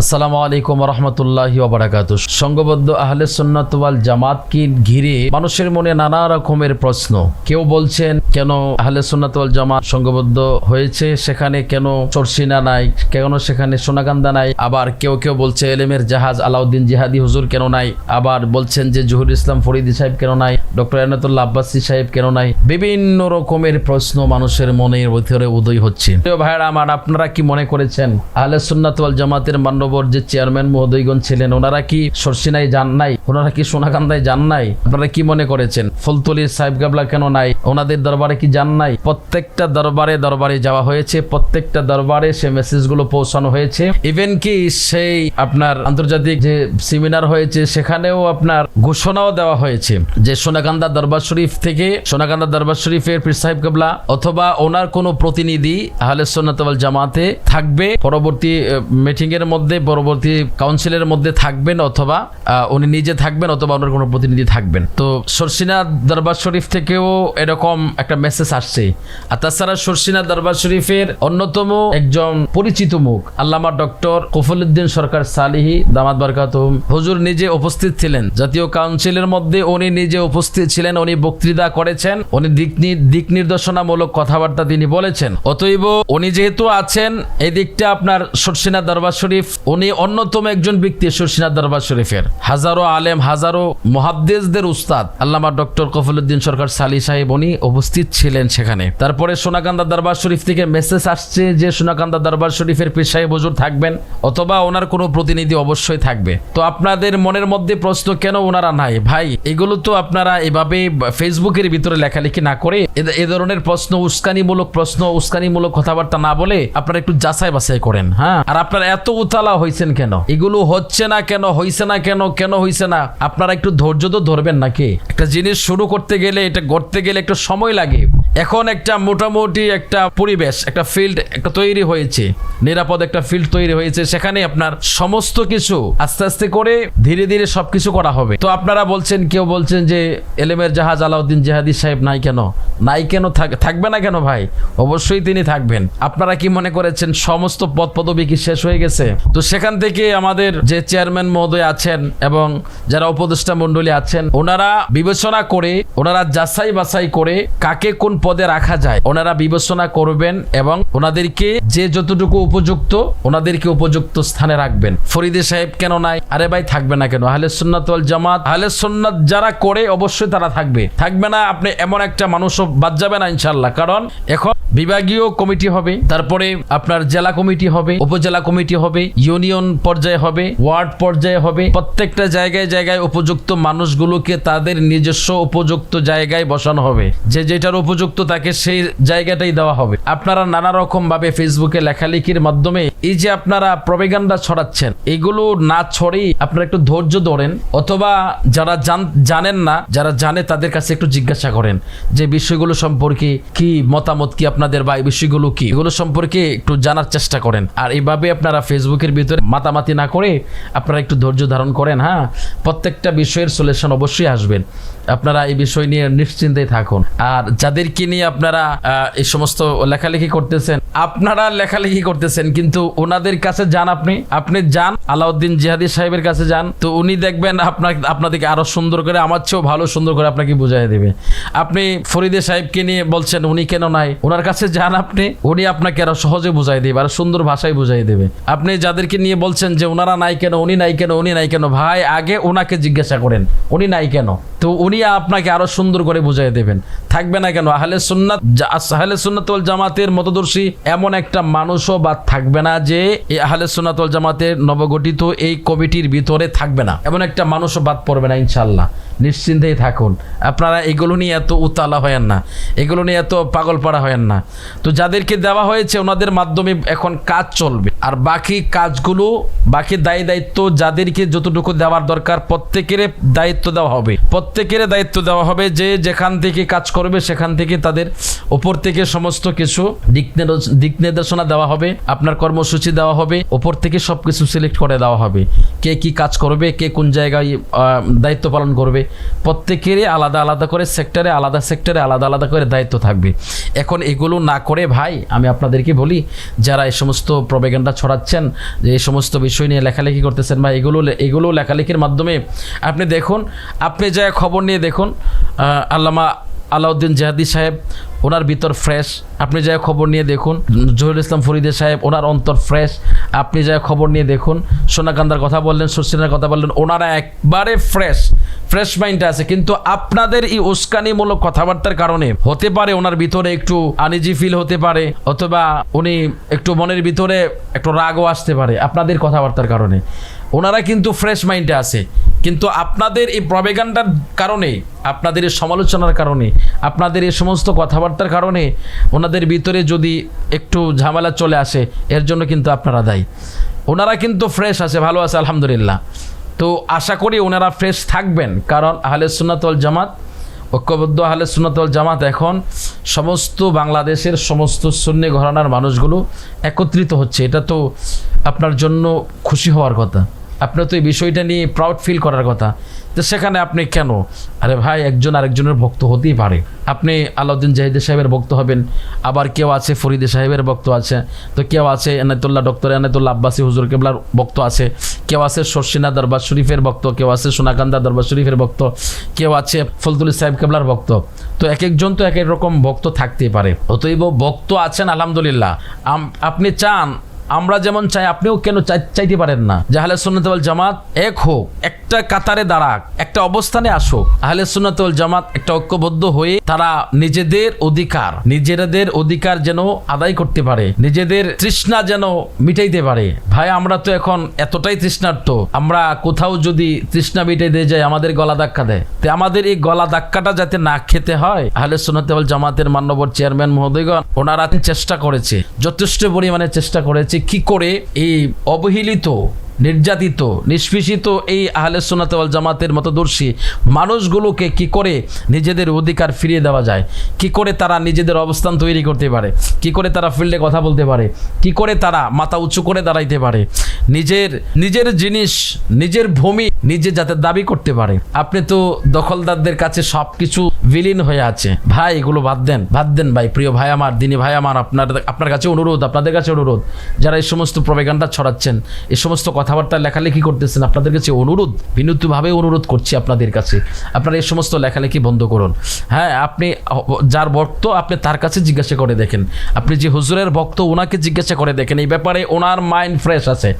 আসসালামু আলাইকুম রহমতুল্লাহি ওবরাকাতু। সংঘবদ্ধ আহলে সুন্নাত ওয়াল জামাতকে ঘিরে মানুষের মনে নানা রকমের প্রশ্ন। কেউ বলছেন, কেন আহলে সুন্নাত ওয়াল জামাত সংঘবদ্ধ হয়েছে? সেখানে কেন চর্ষিনা নাই? কেন সেখানে সোনাকান্দা নাই? আবার কেউ কেউ বলছে, এলেমের জাহাজ আলাউদ্দিন জিহাদি হুজুর কেন নাই? আবার বলছেন যে জহুর ইসলাম ফরিদি সাহেব কেন নাই? ডক্টর এনাতুল্লাহ আব্বাসী সাহেব কেন নাই? বিভিন্ন রকমের প্রশ্ন মানুষের মনের ভিতরে উদয় হচ্ছে। ভাইরা আমার আপনারা কি মনে করেছেন, আহলে সুন্নাত ওয়াল জামাতের মান্যবর যে চেয়ারম্যান মহোদয়গণ ছিলেন, ওনারা কি সরসিনাই যান নাই? ওনারা কি সোনাকান্দায় যান নাই? আপনারা কি মনে করেছেন? ফুলতলির সাহেব গাবলা কেন নাই? ওনাদের দরবারে কি যান নাই? প্রত্যেকটা দরবারে দরবারে যাওয়া হয়েছে, প্রত্যেকটা দরবারে সে মেসেজগুলো পৌঁছানো হয়েছে। ইভেন কি সেই আপনার আন্তর্জাতিক যে সেমিনার হয়েছে, সেখানেও আপনার ঘোষণাও দেওয়া হয়েছে যে সোনাকান্দা দরবার শরীফ থেকে সোনাকান্দা দরবার শরীফের পীর সাহেব কাবলা অথবা ওনার কোনো প্রতিনিধি আহলে সুন্নাতওয়াল জামাতে থাকবে। পরবর্তী মিটিং এর মধ্যে পরবর্তী কাউন্সিলের মধ্যে থাকবেন অথবা উনি নিজে থাকবেন অথবা ওনার কোনো প্রতিনিধি থাকবেন। তো সরসিনা দরবার শরীফ থেকেও এরকম একটা মেসেজ আসছে। আর তাছাড়া সরসিনা দরবার শরীফের অন্যতম একজন পরিচিত মুখ, আল্লামা ডক্টর কফলুদ্দিন সরকার সালিহি, দামাত বারকাতুম হুজুর নিজে উপস্থিত ছিলেন। জাতীয় কাউন্সিলের মধ্যে উনি নিজে উপস্থিত ছিলেন, উনি বক্তৃতা করেছেন, উনি দিক দিক নির্দেশনামূলক কথাবার্তা তিনি বলেছেন। অতএব উনি যেহেতু আছেন, এই দিকটা আপনার সরসিনা দরবার শরীফ উনি অন্যতম একজন ব্যক্তি সরসিনা দরবার শরীফের। হাজারো আলেম, হাজারো মহাদ্দেশদের উস্তাদ। আল্লামা ডক্টর কফলুদ্দিন সরকার সালি সাহেব উনি উপস্থিত ছিলেন সেখানে। তারপরে সোনাকান্দা দরবার শরীফ থেকে মেসেজ আসছে যে সোনাকান্দা দরবার শরীফের পীর সাহেব থাকবেন, অথবা ওনার কোনো প্রতিনিধি অবশ্যই থাকবে। তো আপনাদের মনের মধ্যে প্রশ্ন, কেন ওনারা নাই? ভাই, এগুলো তো আপনারা এভাবে ফেসবুকের ভিতরে লেখালেখি না করে এ ধরনের প্রশ্ন, উস্কানিমূলক প্রশ্ন, উস্কানিমূলক কথাবার্তা না বলে আপনারা একটু যাচাই বাছাই করেন হ্যাঁ? আর আপনারা এত উতালা হয়েছেন কেন? এগুলো হচ্ছে না কেন হয়েছে না কেন কেন হইছে না? আপনারা একটু ধৈর্য তো ধরবেন নাকি? একটা জিনিস শুরু করতে গেলে, এটা গড়তে গেলে একটু সময় লাগে। এখন একটা মোটামুটি একটা পরিবেশ, একটা ফিল্ড একটা তৈরি হয়েছে। নিরাপদ একটা ফিল্ড তৈরি হয়েছে। সেখানে আপনার সমস্ত কিছু আস্তে আস্তে করে ধীরে ধীরে সবকিছু করা হবে। তো আপনারা বলছেন, কেউ বলছেন যে এলেমের জাহাজ আলাউদ্দিন জাহাদি সাহেব নাই কেন? নাই কেন থাক- থাকবে না কেন ভাই? অবশ্যই তিনি থাকবেন। আপনারা কি মনে করেছেন সমস্ত পদ পদবি কি শেষ হয়ে গেছে? তো সেখান থেকে আমাদের যে চেয়ারম্যান মহোদয় আছেন এবং যারা উপদেষ্টা মণ্ডলী আছেন, ওনারা বিবেচনা করে, ওনারা যাচাই বাছাই করে কাকে কোন পদে রাখা যায়। ওনারা বিবেচনা করবেন এবং ওনাদেরকে যে যতটুকু উপযুক্ত, ওনাদেরকে উপযুক্ত স্থানে রাখবেন। ফরিদে সাহেব কেন নাই? আরে ভাই, থাকবে না কেন? আহলে সুন্নাত জামাত, আহলে সুন্নাত যারা করে, অবশ্যই তারা থাকবে। থাকবে না, আপনি এমন একটা মানুষও বাদ যাবে না ইনশাল্লাহ কারণ এখন বিভাগীয় কমিটি হবে, তারপরে আপনার জেলা কমিটি হবে, উপজেলা কমিটি হবে, ইউনিয়ন পর্যায়ে হবে, ওয়ার্ড পর্যায়ে হবে। প্রত্যেকটা জায়গায় জায়গায় উপযুক্ত মানুষগুলোকে তাদের নিজস্ব উপযুক্ত জায়গায় বসানো হবে। যে যেটার উপযুক্ত তাকে সেই জায়গাটাই দেওয়া হবে। আপনারা নানা রকম ভাবে ফেসবুকে লেখালেখির মাধ্যমে এই যে আপনারা প্রবেগান্ডা ছড়াচ্ছেন, এগুলো না ছড়েই আপনারা একটু ধৈর্য ধরেন, অথবা যারা জান- জানেন না, যারা জানে তাদের কাছে একটু জিজ্ঞাসা করেন যে বিষয়গুলো সম্পর্কে কি মতামত, কি আপনাদের বা এই বিষয়গুলো কি? এগুলো সম্পর্কে একটু জানার চেষ্টা করেন। আর এইভাবে আপনারা ফেসবুকের ভিতরে মাতামাতি না করে আপনারা একটু ধৈর্য ধারণ করেন হ্যাঁ? প্রত্যেকটা বিষয়ের সলিউশন অবশ্যই আসবেন। আপনারা এই বিষয় নিয়ে নিশ্চিন্তে থাকুন। আর যাদেরকে নিয়ে আপনারা এই সমস্ত লেখালেখি করতেছেন আপনারা লেখালেখি করতেছেন, কিন্তু ওনাদের কাছে যান আপনি। আপনি যান, আলাউদ্দিন জিহাদি সাহেবের কাছে যান, তো উনি দেখবেন আপনার, আপনাদেরকে আরও সুন্দর করে, আমার চেয়েও ভালো সুন্দর করে আপনাকে বুঝাই দেবে। আপনি ফরিদে সাহেবকে নিয়ে বলছেন, উনি কেন নাই? ওনার কাছে যান আপনি, উনি আপনাকে আরও সহজে বুঝাই দেবে, আর সুন্দর ভাষায় বুঝাই দেবে। আপনি যাদেরকে নিয়ে বলছেন যে, ওনারা নাই কেন? উনি নাই কেন? উনি নাই কেন? ভাই, আগে ওনাকে জিজ্ঞাসা করেন, উনি নাই কেন? তো উনি আপনাকে আরও সুন্দর করে বুঝাই দেবেন। থাকবে না কেন? আহলে সুন্নাত আহলে সুন্নাতুল জামাতের মতদর্শী এমন একটা মানুষও বা থাকবে না যে এই আহলে সুন্নাতুল জামাতের নবগঠিত এই কমিটির ভিতরে থাকবে না। এমন একটা মানুষও বাদ পড়বে না ইনশাল্লাহ নিশ্চিন্তেই থাকুন। আপনারা এগুলো নিয়ে এত উতালা হয়েন না। এগুলো নিয়ে এত পাগল পাড়া হয়েন না। তো যাদেরকে দেওয়া হয়েছে, ওনাদের মাধ্যমে এখন কাজ চলবে। আর বাকি কাজগুলো, বাকি দায়ী দায়িত্ব যাদেরকে যতটুকু দেওয়ার দরকার, প্রত্যেকের দায়িত্ব দেওয়া হবে। প্রত্যেকের দায়িত্ব দেওয়া হবে যে যেখান থেকে কাজ করবে, সেখান থেকে তাদের ওপর থেকে সমস্ত কিছু দিক নির্দেশনা দেওয়া হবে। আপনার কর্মসূচি দেওয়া হবে। ওপর থেকে সবকিছু সিলেক্ট করে দেওয়া হবে। কে কি কাজ করবে, কে কোন জায়গায় দায়িত্ব পালন করবে প্রত্যেকেরই আলাদা আলাদা করে সেক্টরে আলাদা সেক্টরে আলাদা আলাদা করে দায়িত্ব থাকবে। এখন এগুলো না করে ভাই, আমি আপনাদেরকে বলি, যারা এই সমস্ত প্রবেগেন্ডা ছড়াচ্ছেন, যে এই সমস্ত বিষয় নিয়ে লেখালেখি করতেছেন বা এগুলো এগুলো লেখালেখির মাধ্যমে আপনি দেখুন, আপনি যা খবর নিয়ে দেখুন আল্লামা আলাউদ্দিন জাহাদি সাহেব ওনার ভিতর ফ্রেশ আপনি যা খবর নিয়ে দেখুন, জহিরুল ইসলাম ফরিদে সাহেব, ওনার অন্তর ফ্রেশ আপনি যা খবর নিয়ে দেখুন, সোনাকান্দার কথা বললেন, সুরসিনার কথা বললেন, ওনারা একবারে ফ্রেশ ফ্রেশ মাইন্ডে আছে। কিন্তু আপনাদের এই উস্কানিমূলক কথাবার্তার কারণে হতে পারে ওনার ভিতরে একটু আনিজি ফিল হতে পারে, অথবা উনি একটু মনের ভিতরে একটু রাগও আসতে পারে আপনাদের কথাবার্তার কারণে। ওনারা কিন্তু ফ্রেশ মাইন্ডে আছে। কিন্তু আপনাদের এই প্রবেগান্ডার কারণে, আপনাদের এই সমালোচনার কারণে, আপনাদের এই সমস্ত কথাবার্তার কারণে ওনাদের ভিতরে যদি একটু ঝামেলা চলে আসে, এর জন্য কিন্তু আপনারা দায়ী। ওনারা কিন্তু ফ্রেশ আছে, ভালো আছে, আলহামদুলিল্লাহ। তো আশা করি ওনারা ফ্রেশ থাকবেন, কারণ আহলে সুন্নাতল জামাত, ঐক্যবদ্ধ আহলে সুন্নাতল জামাত এখন সমস্ত বাংলাদেশের সমস্ত সুন্নি ঘরানার মানুষগুলো একত্রিত হচ্ছে। এটা তো আপনার জন্য খুশি হওয়ার কথা। আপনার তো এই বিষয়টা নিয়ে প্রাউড ফিল করার কথা। তো সেখানে আপনি কেন? আরে ভাই, একজন আরেকজনের ভক্ত হতেই পারে। আপনি আলাউদ্দিন জাহিদ সাহেবের ভক্ত হবেন, আবার কেউ আছে ফরিদে সাহেবের ভক্ত আছে, তো কেউ আছে এনায়তুল্লাহ ডক্টর এনায়তুল্লাহ আব্বাসী, হুজুর কেবলার ভক্ত আছে, কেউ আছে শর্ষিনা দরবার শরীফের ভক্ত, কেউ আছে সোনাকান্দা দরবার শরীফের ভক্ত, কেউ আছে ফলতুলি সাহেব কেবলার ভক্ত। তো এক একজন তো এক এক রকম ভক্ত থাকতেই পারে। অতএব ভক্ত আছেন, আলহামদুলিল্লাহ। আপনি চান, আমরা যেমন চাই, আপনিও কেন চাই- চাইতে পারেন না? যে আহলে সুন্নতল জামাত এক হোক একটা কাতারে দাঁড়াক, একটা অবস্থানে আসুক। আহলে সুন্নতল জামাত একটা ঐক্যবদ্ধ হয়ে তারা নিজেদের অধিকার নিজেদের অধিকার যেন আদায় করতে পারে, নিজেদের তৃষ্ণা যেন মিটাইতে পারে। ভাই, আমরা তো এখন এতটাই তৃষ্ণার্ত আমরা কোথাও যদি তৃষ্ণা মিটাই দিয়ে যায় আমাদের গলা ধাক্কা দেয়। তো আমাদের এই গলা ধাক্কাটা যাতে না খেতে হয়, আহলে সুন্নতল জামাতের মান্যবর চেয়ারম্যান মহোদয়গণ, ওনারা চেষ্টা করেছে, যথেষ্ট পরিমাণে চেষ্টা করেছে। কি করে? এই অবহেলিত নির্যাতিত, নিষ্পেষিত এই আহলে সোনাতওয়াল জামাতের মতদর্শী মানুষগুলোকে কি করে নিজেদের অধিকার ফিরিয়ে দেওয়া যায়? কি করে তারা নিজেদের অবস্থান তৈরি করতে পারে? কি করে তারা ফিল্ডে কথা বলতে পারে? কি করে তারা মাথা উঁচু করে দাঁড়াইতে পারে? নিজের নিজের জিনিস, নিজের ভূমি নিজে যাতে দাবি করতে পারে। আপনি তো দখলদারদের কাছে সব কিছু বিলীন হয়ে আছে। ভাই, এগুলো বাদ দেন বাদ দেন ভাই। প্রিয় ভাই আমার, দিনী ভাই আমার, আপনার আপনার কাছে অনুরোধ, আপনাদের কাছে অনুরোধ। যারা এই সমস্ত প্রবেগান্ডা ছড়াচ্ছেন, এই সমস্ত কথাবার্তা লেখালেখি করতেছেন, আপনাদের কাছে অনুরোধ, বিনীতভাবে অনুরোধ করছি আপনাদের কাছে। আপনারা এই সমস্ত লেখালেখি বন্ধ করুন। হ্যাঁ আপনি, যার ভক্ত আপনি তার কাছে জিজ্ঞাসা করে দেখেন। আপনি যে হুজুরের ভক্ত, ওনাকে জিজ্ঞাসা করে দেখেন। এই ব্যাপারে ওনার মাইন্ড ফ্রেশ আছে।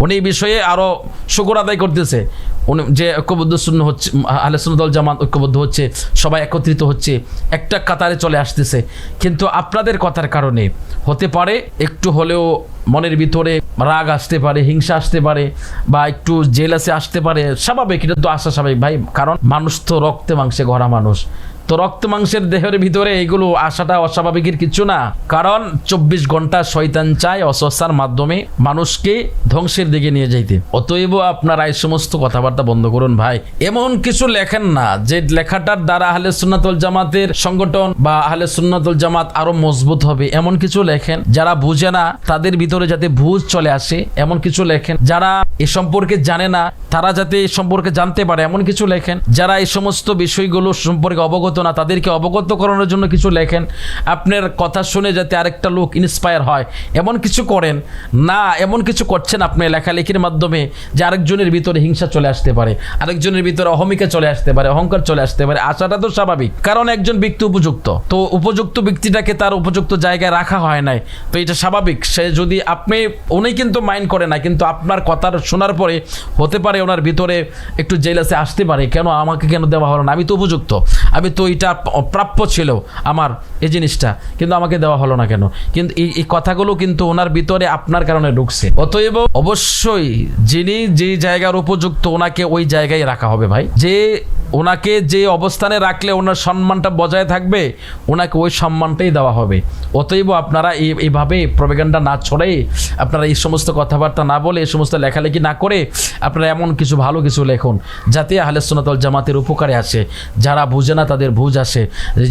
উনি বিষয়ে আরও শুকর আদায় করতেছে। উনি যে ঐক্যবদ্ধ শূন্য হচ্ছে, আহলে সুন্নাত জামাত ঐক্যবদ্ধ হচ্ছে, সবাই একত্রিত হচ্ছে, একটা কাতারে চলে আসতেছে। কিন্তু আপনাদের কথার কারণে হতে পারে, একটু হলেও মনের ভিতরে রাগ আসতে পারে, হিংসা আসতে পারে, বা একটু জেলাসে আসতে পারে, স্বাভাবিক, এটা তো আসা স্বাভাবিক। ভাই, কারণ মানুষ তো রক্তে মাংসে গড়া মানুষ। তো রক্ত মাংসের দেহের ভিতরে এগুলো আসাটা অস্বাভাবিকের কিছু না। কারণ চব্বিশ ঘণ্টা শয়তান চায় অস্বস্থার মাধ্যমে মানুষকে ধ্বংসের দিকে নিয়ে যাইতে। অতএব আপনারা এই সমস্ত কথাবার্তা বন্ধ করুন ভাই। এমন কিছু লেখেন না যে লেখাটার দ্বারা আহলে সুন্নাতুল জামাতের সংগঠন বা আহলে সুন্নাতুল জামাত আরও মজবুত হবে। এমন কিছু লেখেন যারা বুঝে না, তাদের ভিতরে যাতে বুঝ চলে আসে, এমন কিছু লেখেন যারা এ সম্পর্কে জানে না, তারা যাতে এ সম্পর্কে জানতে পারে, এমন কিছু লেখেন যারা এই সমস্ত বিষয়গুলো সম্পর্কে অবগত না, তাদেরকে অবগত করানোর জন্য কিছু লেখেন। আপনার কথা শুনে যাতে আরেকটা লোক ইন্সপায়ার হয়। এমন কিছু করেন। না, এমন কিছু করছেন আপনি লেখালেখির মাধ্যমে যে আরেকজনের ভিতরে হিংসা চলে আসতে পারে, আরেকজনের ভিতরে অহমিকা চলে আসতে পারে, অহংকার চলে আসতে পারে। আশাটা তো স্বাভাবিক। কারণ একজন ব্যক্তি উপযুক্ত। তো উপযুক্ত ব্যক্তিটাকে তার উপযুক্ত জায়গায় রাখা হয় নাই। তো এটা স্বাভাবিক। সে যদি আপনি, উনি কিন্তু মাইন্ড করে না, কিন্তু আপনার কথার শোনার পরে হতে পারে ওনার ভিতরে একটু জেলাসে আসতে পারে। কেন আমাকে কেন দেওয়া হলো না? আমি তো উপযুক্ত। আমি তো এটা প্রাপ্য ছিল আমার এই জিনিসটা। কিন্তু আমাকে দেওয়া হলো না কেন? কিন্তু এই কথাগুলো কিন্তু ওনার ভিতরে আপনার কারণে ঢুকছে। অতএব অবশ্যই যিনি যে জায়গার উপযুক্ত, ওনাকে ওই জায়গায় রাখা হবে ভাই। যে ওনাকে যে অবস্থানে রাখলে ওনার সম্মানটা বজায় থাকবে, ওনাকে ওই সম্মানটাই দেওয়া হবে। অতএব আপনারা এই, এইভাবে প্রবেগান্ডা না ছড়ে, আপনারা এই সমস্ত কথাবার্তা না বলে, এই সমস্ত লেখালেখি না করে, আপনারা এমন কিছু ভালো কিছু লেখুন, যাতে আহলে সোনাতল জামাতের উপকারে আসে। যারা বুঝে না তাদের বুঝ আসে।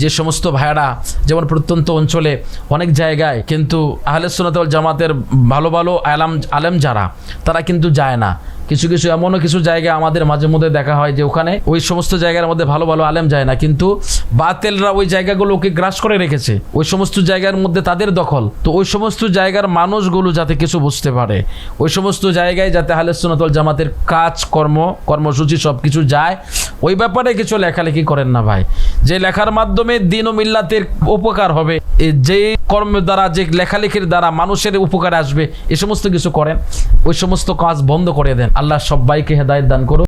যে সমস্ত ভাইয়ারা যেমন প্রত্যন্ত অঞ্চলে অনেক জায়গায় কিন্তু আহলে সোনাতল জামাতের ভালো ভালো আলাম আলেম যারা, তারা কিন্তু যায় না। কিছু কিছু এমনও কিছু জায়গা আমাদের মাঝে মধ্যে দেখা হয় যে ওখানে ওই সমস্ত জায়গার মধ্যে ভালো ভালো আলেম যায় না। কিন্তু বাতেলরা ওই জায়গাগুলোকে গ্রাস করে রেখেছে। ওই সমস্ত জায়গার মধ্যে তাদের দখল। তো ওই সমস্ত জায়গার মানুষগুলো যাতে কিছু বুঝতে পারে। ওই সমস্ত জায়গায় যাতে আহলে সুন্নাতুল জামাতের কাজ, কর্ম, কর্মসূচি সব কিছু যায়, ওই ব্যাপারে কিছু লেখালেখি করেন না ভাই। যে লেখার মাধ্যমে দিন ও মিল্লাতের উপকার হবে যে কর্মের দ্বারা, যে লেখালেখির দ্বারা মানুষের উপকার আসবে, এ সমস্ত কিছু করেন। ওই সমস্ত কাজ বন্ধ করে দেন। আল্লাহ সবাইকে হেদায়ত দান করুন